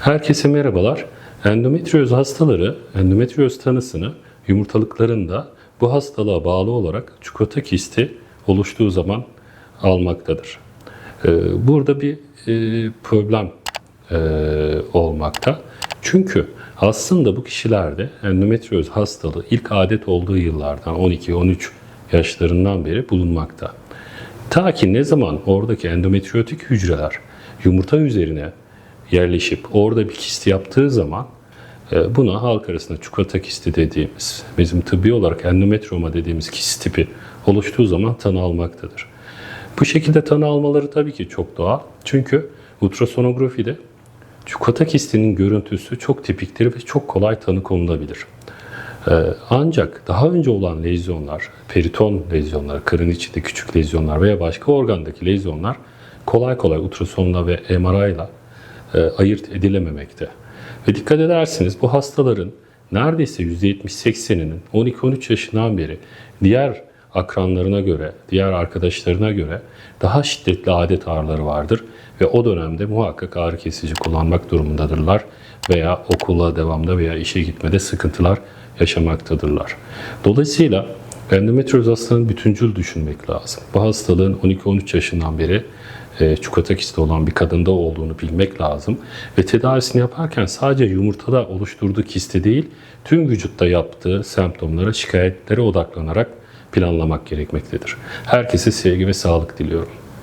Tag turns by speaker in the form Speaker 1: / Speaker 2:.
Speaker 1: Herkese merhabalar. Endometrioz hastaları endometrioz tanısını yumurtalıklarında bu hastalığa bağlı olarak çikolata kisti oluştuğu zaman almaktadır. Ee, Burada bir e, problem e, olmakta. Çünkü aslında bu kişilerde endometrioz hastalığı ilk adet olduğu yıllardan 12-13 yaşlarından beri bulunmakta. Ta ki ne zaman oradaki endometriyotik hücreler yumurta üzerine yerleşip orada bir kist yaptığı zaman e, buna halk arasında çikolata kisti dediğimiz, bizim tıbbi olarak endometrioma dediğimiz kist tipi oluştuğu zaman tanı almaktadır. Bu şekilde tanı almaları tabii ki çok doğal. Çünkü ultrasonografide çikolata kistinin görüntüsü çok tipiktir ve çok kolay tanı konulabilir. Ee, Ancak daha önce olan lezyonlar, periton lezyonları, karın içinde küçük lezyonlar veya başka organdaki lezyonlar kolay kolay ultrasonla ve MRI ile e, ayırt edilememekte. Ve dikkat edersiniz bu hastaların neredeyse %70-80'inin 12-13 yaşından beri diğer akranlarına göre, diğer arkadaşlarına göre daha şiddetli adet ağrıları vardır ve o dönemde muhakkak ağrı kesici kullanmak durumundadırlar veya okula devamda veya işe gitmede sıkıntılar yaşamaktadırlar. Dolayısıyla endometrioz hastalığını bütüncül düşünmek lazım. Bu hastalığın 12-13 yaşından beri e, olan bir kadında olduğunu bilmek lazım. Ve tedavisini yaparken sadece yumurtada oluşturduğu kisti değil, tüm vücutta yaptığı semptomlara, şikayetlere odaklanarak planlamak gerekmektedir. Herkese sevgi ve sağlık diliyorum.